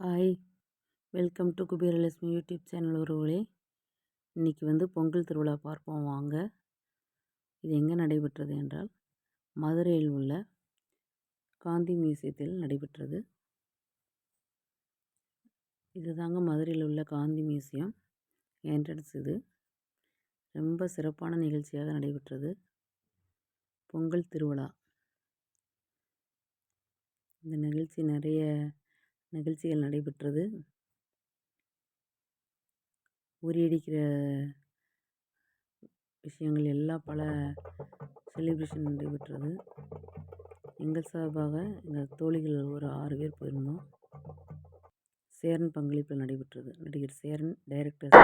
Hi welcome to Kuberalakshmi YouTube channel உறவுகளே. இன்றைக்கி வந்து பொங்கல் திருவிழா பார்ப்போம் வாங்க. இது எங்கே நடைபெற்றது என்றால் மதுரையில் உள்ள காந்தி மியூசியத்தில் நடைபெற்றது. இது தாங்க மதுரையில் உள்ள காந்தி மியூசியம் என்ட்ரன்ஸ் இது. ரொம்ப சிறப்பான நிகழ்ச்சியாக நடைபெற்றது. பொங்கல் திருவிழா. இந்த நிகழ்ச்சி நிறைய நிகழ்ச்சிகள் நடைபெற்றது. உரியடிக்கிற விஷயங்கள் எல்லாம் பல செலிப்ரேஷன் நடைபெற்றது. எங்கள் சார்பாக எங்கள் தோழிகள் ஒரு ஆறு பேர் போயிருந்தோம். சேரன் பங்களிப்பில் நடைபெற்றது. நடிகர் சேரன் டைரக்டர்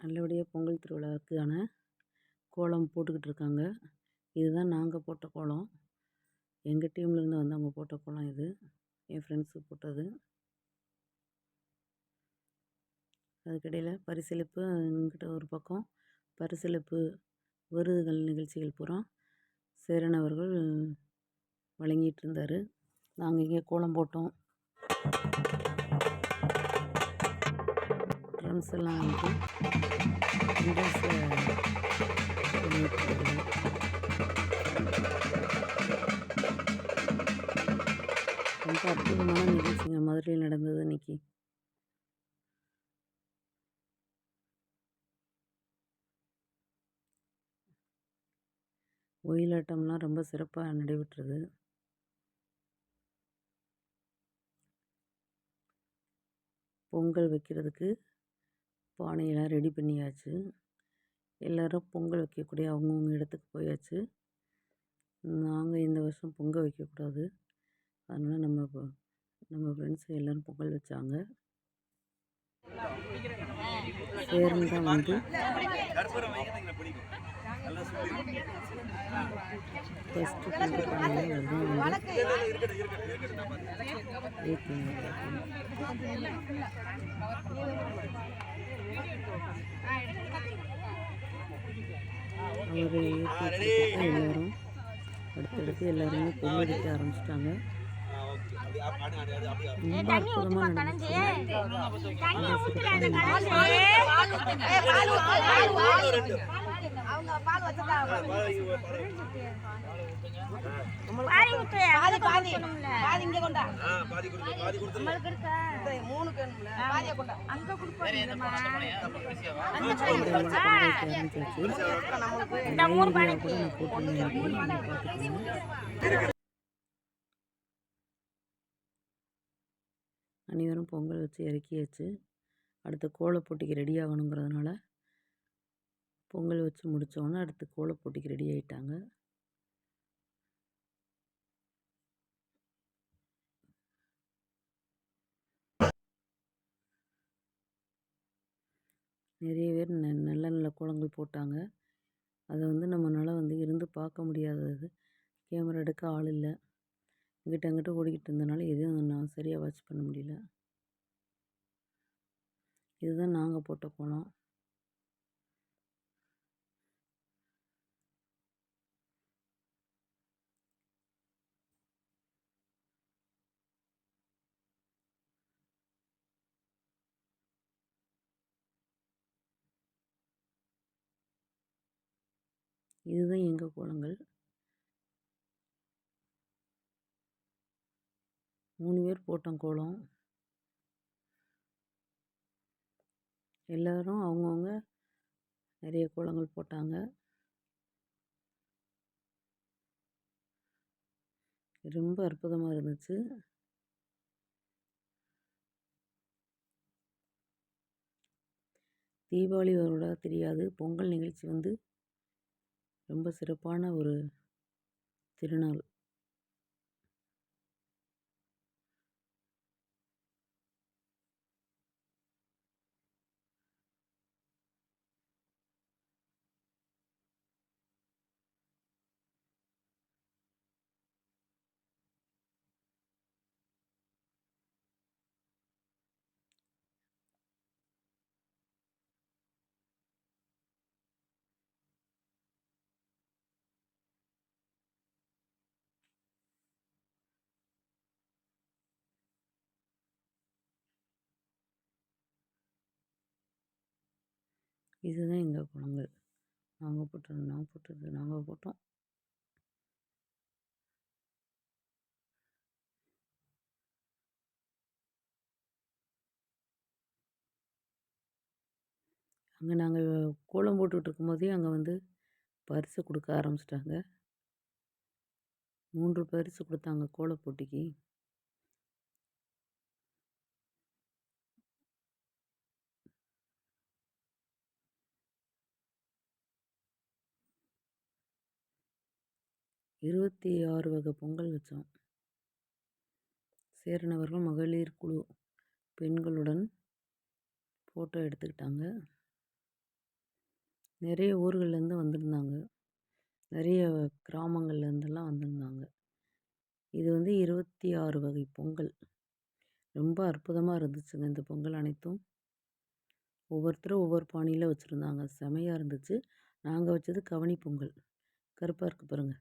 நல்லபடியாக பொங்கல் திருவிழாவுக்கான கோலம் போட்டுக்கிட்டு இருக்காங்க இதுதான் நாங்கள் போட்ட கோலம். எங்கள் டீம்லேருந்து வந்தவங்க போட்ட கோலம் இது. என் ஃப்ரெண்ட்ஸு போட்டது. அதுக்கிடையில் பரிசளிப்பு எங்கிட்ட ஒரு பக்கம். பரிசளிப்பு விருதுகள் நிகழ்ச்சிகள் பூரா சேரன் அவர்கள் வழங்கிட்டு இருந்தார். நாங்கள் இங்கே கோலம் போட்டோம். ட்ரம்ஸ் எல்லாம் வந்து ட்ரம்ஸில் ரொம்ப அற்புதமான நிகழ்ச்சிங்க மதுரையில் நடந்தது இன்னைக்கு. ஒயிலாட்டம்லாம் ரொம்ப சிறப்பாக நடைபெற்றது. பொங்கல் வைக்கிறதுக்கு பானையெல்லாம் ரெடி பண்ணியாச்சு. எல்லோரும் பொங்கல் வைக்கக்கூடிய அவங்கவுங்க இடத்துக்கு போயாச்சு. நாங்கள் இந்த வருஷம் பொங்கல் வைக்கக்கூடாது. அதனால் நம்ம நம்ம ஃப்ரெண்ட்ஸ் எல்லோரும் பொங்கல் வச்சாங்க. சேரன் தான் வந்து ஃபஸ்ட்டு பொங்கல் பண்ணாங்க வந்து அவர் ஏற்றி எல்லாரும் அடுத்தடுத்து எல்லாருமே பொங்கல் வைக்க ஆரம்பிச்சிட்டாங்க ரொம்ப அற்புதமாக நடந்துச்சு ரொம்ப சிறப்பான நிகழ்ச்சி. பாதி பாதி. பாதி இங்க கொண்டா. இந்த மூணு வேணும்ல. பாதியை கொண்டா. பொங்கல் எல்லாம் பொங்கல் வைக்க ஆரம்பிச்சாச்சு லைவ் வீடியோ கூட நான் போட்டிருந்தேன் அனைவரும் பொங்கல் வச்சு இறக்கியாச்சு அடுத்து கோலை போட்டிக்கு ரெடி ஆகணுங்கிறதுனால பொங்கல் வச்சு முடித்தோன்னே அடுத்து கோலப் போட்டிக்கு ரெடி ஆகிட்டாங்க நிறைய பேர் ந நல்ல நல்ல கோலங்கள் போட்டாங்க. அதை வந்து நம்மளால் வந்து இருந்து பார்க்க முடியாதது. கேமரா எடுக்க ஆள் இல்லை. இங்கிட்ட அங்கிட்ட ஓடிக்கிட்டு இருந்தனால எதுவும் நான் சரியாக வாட்ச் பண்ண முடியல. இதுதான் நாங்கள் போட்ட கோலம். இதுதான் எங்கள் கோலங்கள். மூணு பேர் போட்டோம் கோலம். எல்லோரும் அவங்கவுங்க நிறைய கோலங்கள் போட்டாங்க. ரொம்ப அற்புதமாக இருந்துச்சு. தீபாவளி வருடா தெரியாது. பொங்கல் நிகழ்ச்சி வந்து ரொம்ப சிறப்பான ஒரு திருநாள். இதுதான் எங்கள் குளங்கள் நாங்கள் போட்டது நாங்கள் போட்டது நாங்கள் போட்டோம். அங்கே நாங்கள் கோலம் போட்டுக்கிட்டு இருக்கும்போதே அங்கே வந்து பரிசு கொடுக்க ஆரம்பிச்சிட்டாங்க. மூன்று பரிசு கொடுத்தாங்க கோலப் போட்டிக்கு. இருபத்தி ஆறு வகை பொங்கல் வச்சோம். சேரனவர்கள் மகளிர் குழு பெண்களுடன் ஃபோட்டோ எடுத்துக்கிட்டாங்க. நிறைய ஊர்கள்லேருந்து வந்திருந்தாங்க. நிறைய கிராமங்கள்லேருந்தெல்லாம் வந்திருந்தாங்க. இது வந்து இருபத்தி ஆறு வகை பொங்கல். ரொம்ப அற்புதமாக இருந்துச்சுங்க இந்த பொங்கல் அனைத்தும். ஒவ்வொருத்தரும் ஒவ்வொரு பாணியில் வச்சுருந்தாங்க. செமையாக இருந்துச்சு. நாங்கள் வச்சது கவனி பொங்கல். கருப்பாக இருக்குது பாருங்கள்